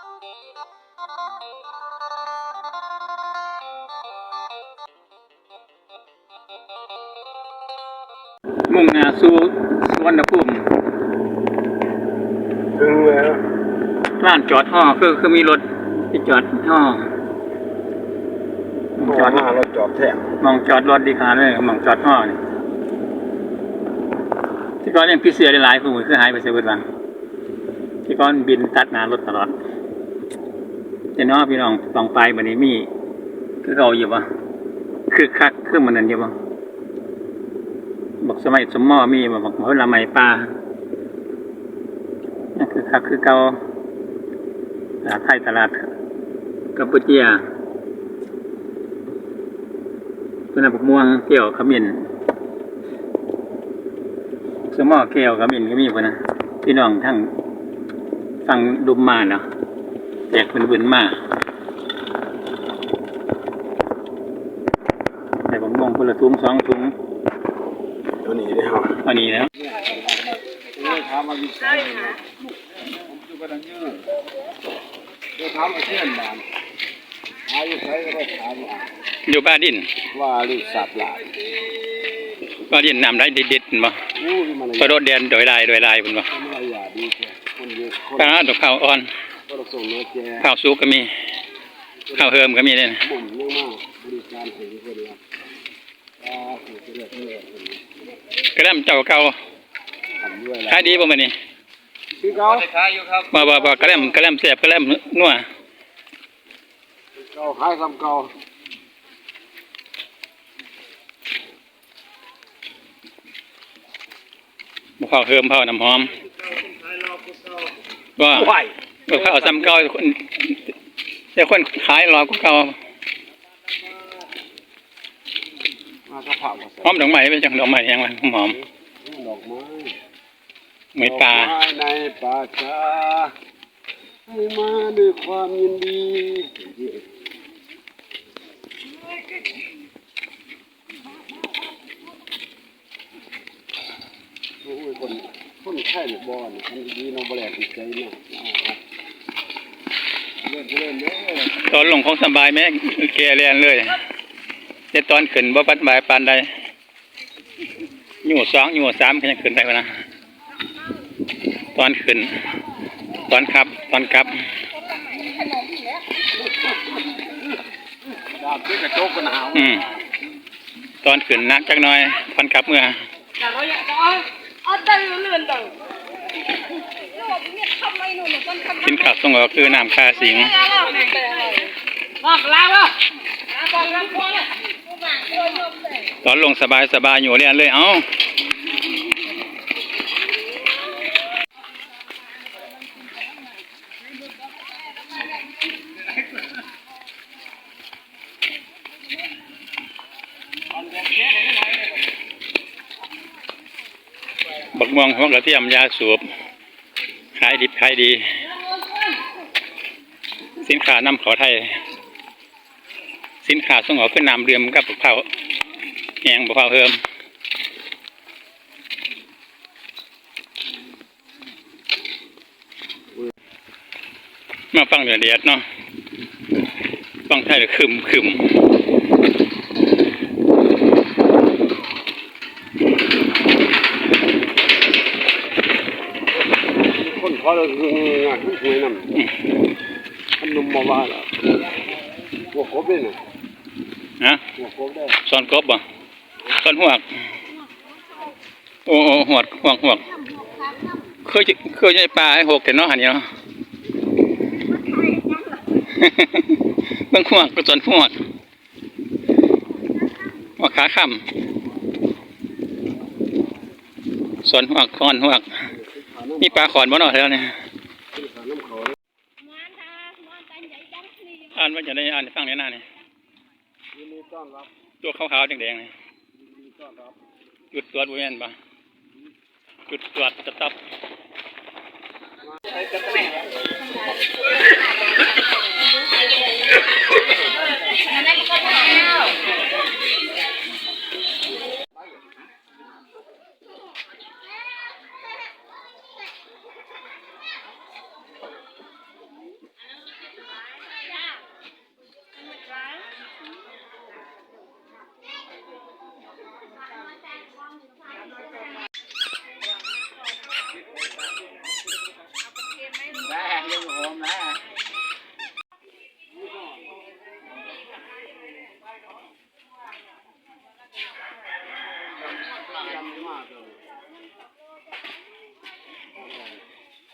มุ่งหน้าสู่สวรรณภูมิถึงแล้วร้านจอดห่อคือคือมีรถที่จอดห่อหม้องจจออดดหน้ารถจอดแท้หมองจอดรถดีขนาดเลยหมองจอดห่อนี่ที่ก่อนยังพิเศษหลายๆผู้คือหายไปเสียเบิดหลังที่ก่อนบินตัดหน้ารถตลอด แต่น้องพี่น้องลองไปบัดนี้มีคือเขาอยู่ปะคือคักคือมันนั่นอยู่ปะบอกสมัยสมมอมีบ่บอกว่าละไมปลานี่คือคักคือเกาตลาดไทยตลาดกัมพูชีเป็นบักม่วงเกี่ยวขมิ้นสมอเกี่ยวขมิ้นก็มีปะนะพี่น้องทั้งฟังดุมมาเนาะ แจกเป็นบุญมาแต่บักม่วงคนละถุงสองถุงตัวนี้ได้ครับเอานี้แล้วถามมาวิจัยผมคือประดังยืนเดี๋ยวถามมาเชื่อนบานหาอยู่ใช้ก็ได้ถามว่าอยู่บ้านดิน ว่าลูกสับหลายบ้านดินน้ำได้ดิดๆบ่อู้ยมันตัวโดดเด่นโดยลายโดยลายเพิ่นบ่ทำอะไรอย่าดีแค่คนเยอะคนปลาดอกข้าวอ่อน ก็ต้องส่งเนื้อแก่ข้าวสุกก็มี ข้าวเฮิมก็มีเนี่ยนะบุ่มเยอะมากบริการถึงคนละอ่าถึงจะเลือกเลือกกระแลมเจ้าเก่าทำด้วยขายดีบ่มื้อนี้คือเขาบ่บ่บ่กระแลมกระแลมแซ่บกระแลมนัวเก่าขายคำเก่าบ่ข้าวเฮิมข้าวน้ำหอมว่า ไหวบ่ข้าวซ้ำเก่าคนแต่คนขายรอกว่าเก่ามากระเพราหอมดอกไม้เป็นจังดอกไม้ยังว่าหอมดอกไม้ๆไม่ปลาดอกไม้ในป่าช้าให้มาด้วยความยินดีโอ้ยคนคนไข้หรือบอลทำดีน้องบแลกดีใจเนาะเล่นเล่นเล่น ตอนลงของสบายแม่แกเรียนเลยแต่ตอนขึ้นบ่าปัดบายปานใดอยู่สองอยู่สามก็ยังขึ้นได้วะนะตอนขึ้น ตอนขับ ตอนกลับดาบขึ้นกระโจกกันหนาอืมตอนขึ้นนักจักน่อย ตอนกลับเมื่อเอาตังค์เงิน กินข้าวส่งก็คือน้ำคาสิงบอกลาวพอแล้วตอนลงสบายสบายอยู่เรียนเลยเอ้าบักม่วงหัวกระเทียมยาสูบ ขายดิบขายดี สินค้านำเขาไทย สินค้าส่งออกขึ้นนำเรือมกับบักเผาแหงบักเผาเพิ่มมาฟังเดือดเดียดเนาะฟังไทยเลยคึมคึม คน เขาเลยคืองานทุกหวยนำขนมมาว่าแล้วหัวกบเลยนะนะหัวกบได้สอนกบบ่สอนหวกโอ้โอ้หวดหวกหวกเคยเคยใช้ปลาให้หกแต่เนาะหันนี้เนาะเบิ่งหวกก็สอนหวกหัวขาค่ำสอนหวกคอนหวก มีปลาขอนบ่เนาะแถวนี้คือขาน้ำเขาเลยอ่านว่าจะได้อ่านให้ฟังในหน้านี่ยินดีต้อนรับตัวขาวๆแดงๆนี่ยินดีต้อนรับจุดตรวจบ่แม่นบ่จุดตรวจสต็อป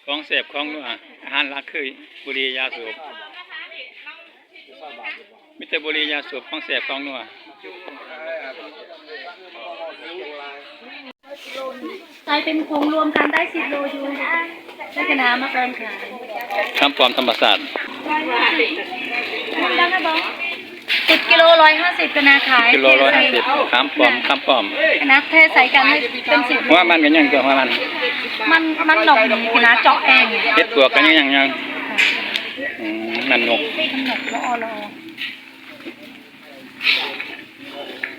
ของเสพของนัวอาหารหลักคือบุหรี่ยาสูบมิตรบุหรี่ยาสูบของเสพของนัวใส่เป็นผงรวมกันได้สิบโลอยู่ได้กระน้ำมาเติมขายคำปลอมธรรมศาสตร์ได้ไหมบอ สสิบกิโลร้อยห้าสิบกระนาขายกิโลร้อยห้าสิบคำปลอมคำปลอมกระนาเทใส่กันให้เป็นสิบว่ามันกันยังตัวว่ามัน มันมันหนกกระนาเจาะเองเฮ็ดตัวกันยังยังยังอืมมันนกมันหนกแล้วออรอ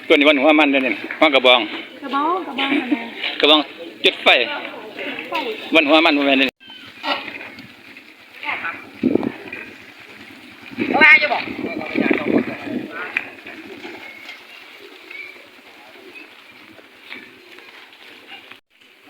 ตัวนี้วันหัวมันเด้อนี่หัวกระบอง กระบ้องกระบ้องกระนากระบองจุดไฟวันหัวมันบ่แม่นเด้อนี่ ว่าจะบอก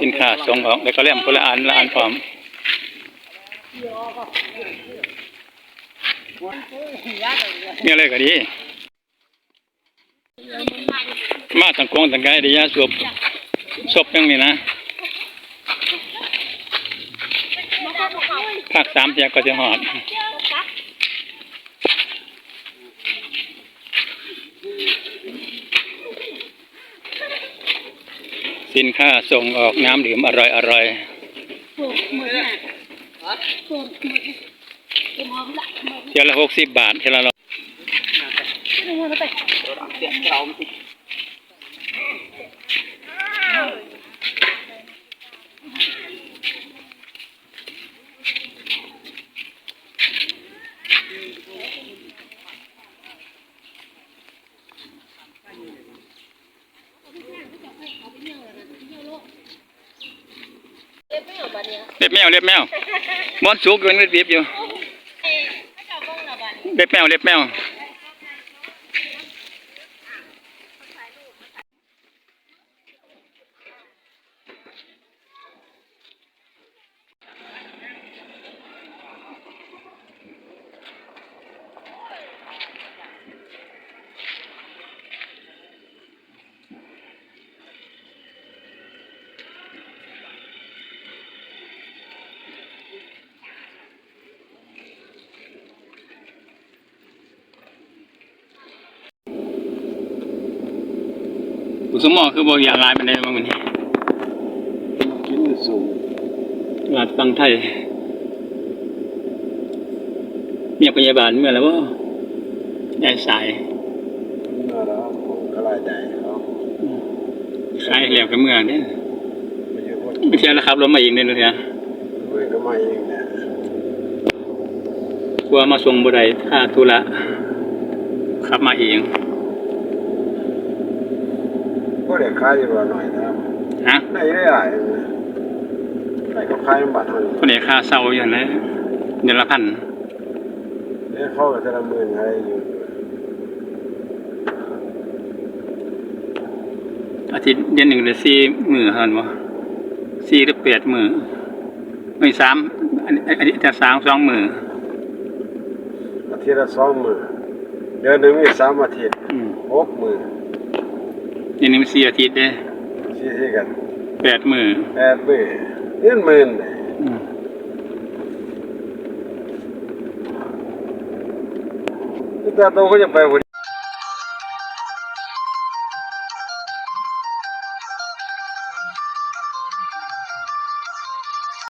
สินค้าส่งออกแล้วก็เล่มคนละอันละอันพร้อมนี่อะไรก็ดี มาตั้งกองตั้งไกลได้ยาสูบศพยังนี่นะภาคสามเทียก็จะหอด สินค้าส่งออกน้ำดื่มอร่อยอร่อยถูกหมดน่ะถูกหมดเป็นหอมละหมดเที่ยวละหกสิบบาทเที่ยวละร้อย นี่มันไปเล็บแมวเล็บแมวมอนสุกอยู่มันบีบอยู่ เล็บแมวเล็บแมว อุสมอคือบ่อยากลายมันได้บ้างมันนี่กินสูงลาดฟังไทยเมียพยาบาลเมื่อแล้วบ่ยายสายเมื่อแล้วผมก็รายใจเขาขายแล้วก็เมื่อเนี่ยไปอยู่บนไม่ใช่แล้วครับรถมาอีกเนี่ยเนี่ยด้วยก็มาเองเนี่ยกลัวมาส่งบ่ได้ค่าธุระขับมาเอง ก็เดี๋ยวขายอยู่หน่อยนะฮะไหนได้อะไหนก็ขายบัตรเท่านี้คนไหนค่าเศร้าอยู่นะเดือนละพันเนี่ยเข้าแต่ละหมื่นอะไรอยู่อาทิตย์เดือนหนึ่งเดือนสี่มือเท่านั้นบ่สี่หรือแปดมือไม่สามอันอันอันนี้จะสามสองมืออาทิตย์ละสองหมื่นเดือนหนึ่งมีสามอาทิตย์อืมหกหมื่นเดือ นหนึ่งมันสี่อาทิตย์เด้สี่ที่กันแปดมือแปดปีเงินหมื่นเลยอืมแต่ตัวก็จะไปคน